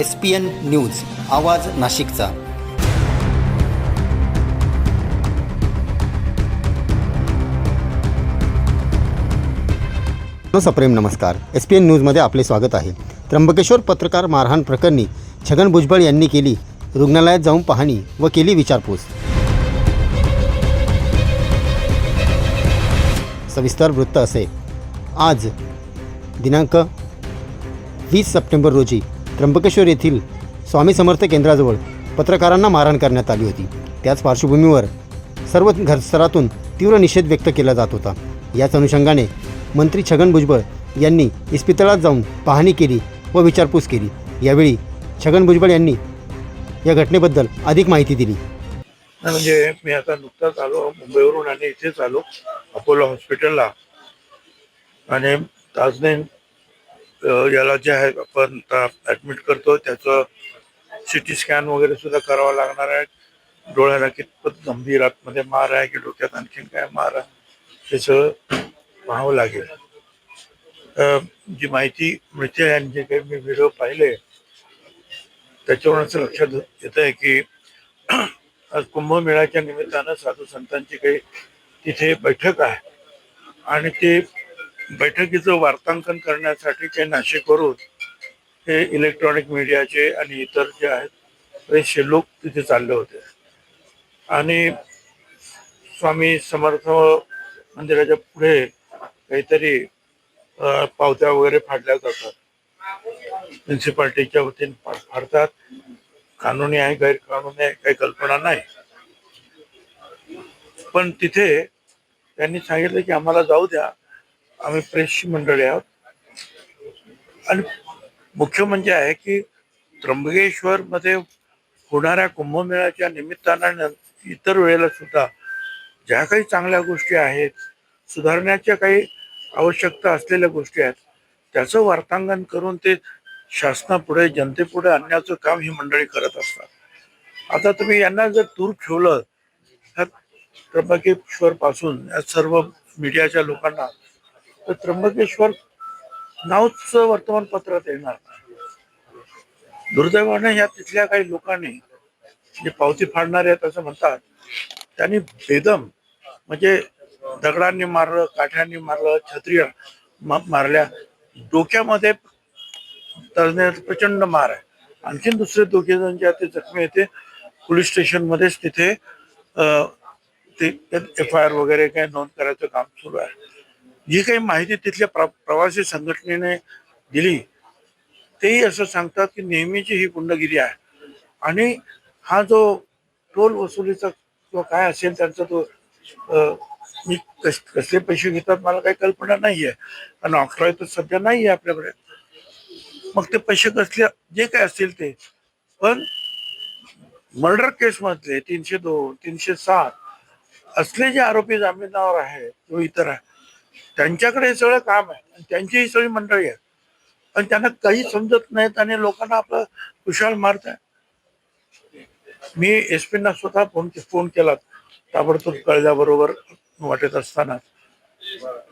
S P N news आवाज नाशिकचा. सप्रेम नमस्कार. एस पी एन न्यूजमध्ये आपले स्वागत आहे. त्र्यंबकेश्वर पत्रकार मारहाण प्रकरणी छगन भुजबळ यांनी केली रुग्णालयात जाऊन पाहणी व केली विचारपूस. सविस्तर वृत्त असे. आज दिनांक वीस सप्टेंबर रोजी त्र्यंबकेश्वर येथील स्वामी समर्थ केंद्राजवळ पत्रकारांना मारहाण करण्यात आली होती. त्याच पार्श्वभूमीवर सर्व घरस्तरातून तीव्र निषेध व्यक्त केला जात होता. याच अनुषंगाने मंत्री छगन भुजबळ यांनी इस्पितळात जाऊन पाहणी केली व विचारपूस केली. यावेळी छगन भुजबळ यांनी या घटनेबद्दल अधिक माहिती दिली. म्हणजे मी आता नुकताच आलो मुंबईवरून आणि इथेच आलो अपोलो हॉस्पिटलला. आणि तासने याला जे आहे आपण ऍडमिट करतो त्याचं सिटी स्कॅन वगैरे सुद्धा करावं लागणार आहे. डोळ्याला कितपत गंभीर आतमध्ये मार आहे की डोक्यात आणखीन काय मार आहे हे सगळं पाहावं लागेल. जी माहिती मिळते आणि जे काही मी व्हिडिओ पाहिले त्याच्यावरून असं लक्षात येत आहे की आज कुंभमेळ्याच्या निमित्तानं साधू संतांची काही तिथे बैठक आहे. आणि ते बैठकीचं वार्तांकन करण्यासाठी ते नाशिकवरून हे इलेक्ट्रॉनिक मीडियाचे आणि इतर जे आहेत बरेचसे लोक तिथे चालले होते. आणि स्वामी समर्थ मंदिराच्या पुढे काहीतरी पावत्या वगैरे फाडल्या जातात. म्युन्सिपाल्टीच्या वतीने फाडतात. कानूनी आहे गैरकानूनी आहे काही कल्पना नाही. पण तिथे त्यांनी सांगितलं की आम्हाला जाऊ द्या. आम्ही प्रेसची मंडळी आहोत. आणि मुख्य म्हणजे आहे की त्र्यंबकेश्वर मध्ये होणाऱ्या कुंभमेळ्याच्या निमित्तानं इतर वेळेला सुद्धा ज्या काही चांगल्या गोष्टी आहेत सुधारण्याच्या काही आवश्यकता असलेल्या गोष्टी आहेत त्याचं वार्तांकन करून ते शासनापुढे जनतेपुढे आणण्याचं काम ही मंडळी करत असतात. आता तुम्ही यांना जर दूर ठेवलं ह्या त्र्यंबकेश्वर पासून या सर्व मीडियाच्या लोकांना तर त्र्यंबकेश्वर नावच वर्तमानपत्रात येणार. दुर्दैवाने या तिथल्या काही लोकांनी जे पावती फाडणारे आहेत असं म्हणतात त्यांनी बेदम म्हणजे दगडांनी मारलं काठ्यांनी मारलं छत्री मारल्या. डोक्यामध्ये तज्ञाचा प्रचंड मार आहे. आणखीन दुसरे दोघे जण जे आहेत ते जखमी येते पोलीस स्टेशनमध्येच तिथे अं, ते एफ आय आर वगैरे काही नोंद करायचं काम सुरू आहे. जी काही माहिती तिथल्या प्र प्रवासी संघटनेने दिली तेही असं सांगतात की नेहमीची ही गुंडगिरी आहे. आणि हा जो टोल वसुलीचा किंवा काय असेल त्यांचा तो मी कस कसले पैसे घेतात मला काही कल्पना नाही आहे कारण ऑक्ट्रॉय तर सध्या नाही आहे आपल्याकडे. मग ते पैसे कसले जे काय असतील ते. पण मर्डर केसमधले तीनशे दोन तीनशे सात असले जे आरोपी जामिनावर आहेत किंवा इतर आहे त्यांच्याकडे हे सगळं काम आहे. आणि त्यांची ही सगळी मंडळी आहे आणि त्यांना काही समजत नाहीत आणि लोकांना आपलं कुशाल मारत आहे. मी एस पीना स्वतः फोन फोन केला. ताबडतोब कळल्याबरोबर वाटत असताना.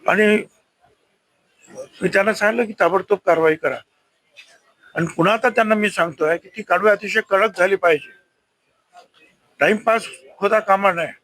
आणि मी त्यांना सांगितलं की ताबडतोब कारवाई करा. आणि पुन्हा आता त्यांना मी सांगतोय की ती कारवाई अतिशय कडक झाली पाहिजे. टाइमपास होता कामा नये.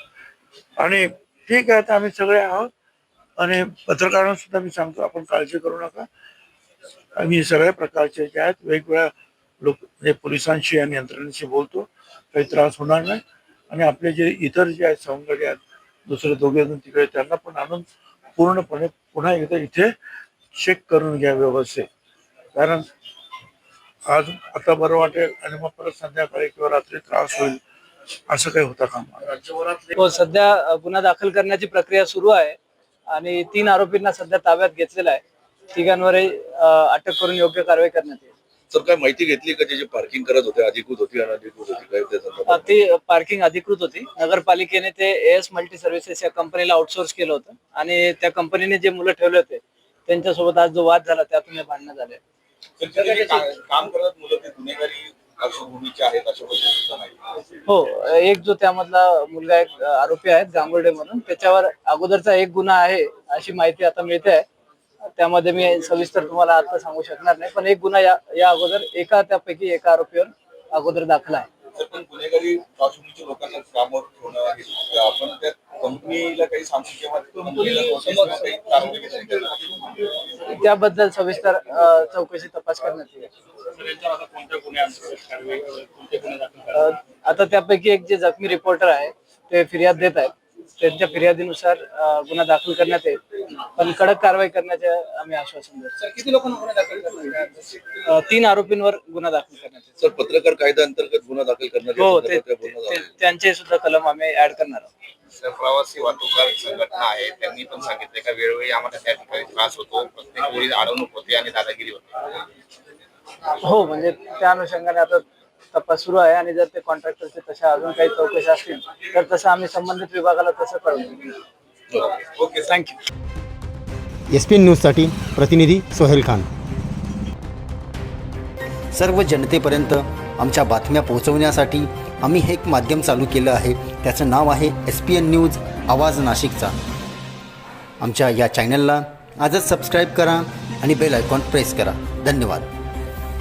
आणि ठीक आहे तर आम्ही सगळे आहोत. आणि पत्रकारांना सुद्धा मी सांगतो आपण काळजी करू नका. आम्ही सगळ्या प्रकारचे जे आहेत वेगवेगळ्या लोक म्हणजे पोलिसांशी आणि यंत्रणेशी बोलतो. काही त्रास होणार नाही. आणि आपले जे इतर जे आहेत सवंगडी आहेत दुसरे दोघे जण तिकडे त्यांना पण आणून पूर्णपणे पुन्हा एकदा इथे चेक करून घ्या व्यवस्थित कारण आज आता बरं वाटेल आणि मग परत संध्याकाळी किंवा रात्री त्रास होईल. असं काही होता कामा हो सध्या गुन्हा दाखल करण्याची प्रक्रिया सुरू आहे आणि तीन आरोपींना सध्या ताब्यात घेतलेला आहे. तिघांवरही अ, अटक करून योग्य कारवाई करण्यात येईल. सर काय माहिती घेतली का जे जे पार्किंग करत होते अधिकृत होती अनधिकृत होती काय ती पार्किंग अधिकृत होती. नगरपालिकेने ते एस मल्टी सर्व्हिसेस या कंपनीला आउटसोर्स केलं होतं. आणि त्या कंपनीने जे मुलं ठेवले होते त्यांच्यासोबत आज जो वाद झाला त्यातून हे भांडणं झाले. का- काम करत मुलं ते गुन्हेगारी पार्श्वभूमीचे आहेत अशा पद्धतीचं नाही. हो एक जो त्यामधला मुलगा एक आरोपी आहेत गांगुर्डे म्हणून त्याच्यावर अगोदरचा एक गुन्हा आहे अशी माहिती आता मिळते. आहे त्यामध्ये मी सविस्तर तुम्हाला आता सांगू शकणार नाही पण एक गुन्हा या या अगोदर एका त्यापैकी एका आरोपीवर अगोदर दाखला आहे. तर पण गुन्हेगारी पार्श्वभूमीच्या लोकांना कामावर ठेवणं आहे तर आपण त्या कंपनीला काही सांगू किंवा कंपनीला notice किंवा काही कारवाई केली का? त्याबद्दल सविस्तर चौकशी तपास करण्यात येईल. अ, आता त्यापैकी एक जे जखमी रिपोर्टर आहे ते फिर्याद देत आहेत. त्यांच्या फिर्यादीनुसार अ, गुन्हा दाखल करण्यात येईल. पण कडक कारवाई करण्याचे आम्ही आश्वासन देतो. किती लोकांना गुन्हे दाखल करण्यात अ, तीन आरोपींवर गुन्हा दाखल करण्यात येईल. सर पत्रकार कायदा अंतर्गत गुन्हा दाखल करण्याच्या हो ते. त्यांचे सुद्धा कलम आम्ही ऍड करणार आहोत. सर प्रवासी वाहतूकदार संघटना आहे. त्यांनी पण सांगितले का वेळोवेळी आम्हाला त्या ठिकाणी त्रास होतो. प्रत्येक वेळी अडवणूक होते आणि दादागिरी होते. हो म्हणजे त्या अनुषंगाने आता तपास सुरू आहे आणि जर ते कॉन्ट्रॅक्टरचे तशा अजून काही चौकशी असतील तर तसं आम्ही संबंधित विभागाला तसं कळवू. Okay thank you S P N न्यूजसाठी प्रतिनिधी सोहेल खान. सर्व जनतेपर्यंत आमच्या बातम्या पोहोचवण्यासाठी आम्ही हे एक माध्यम चालू केलं आहे. त्याचं नाव आहे एस पी एन न्यूज आवाज नाशिकचा. आमच्या या चॅनलला आजच सबस्क्राईब करा आणि बेल आयकॉन प्रेस करा. धन्यवाद.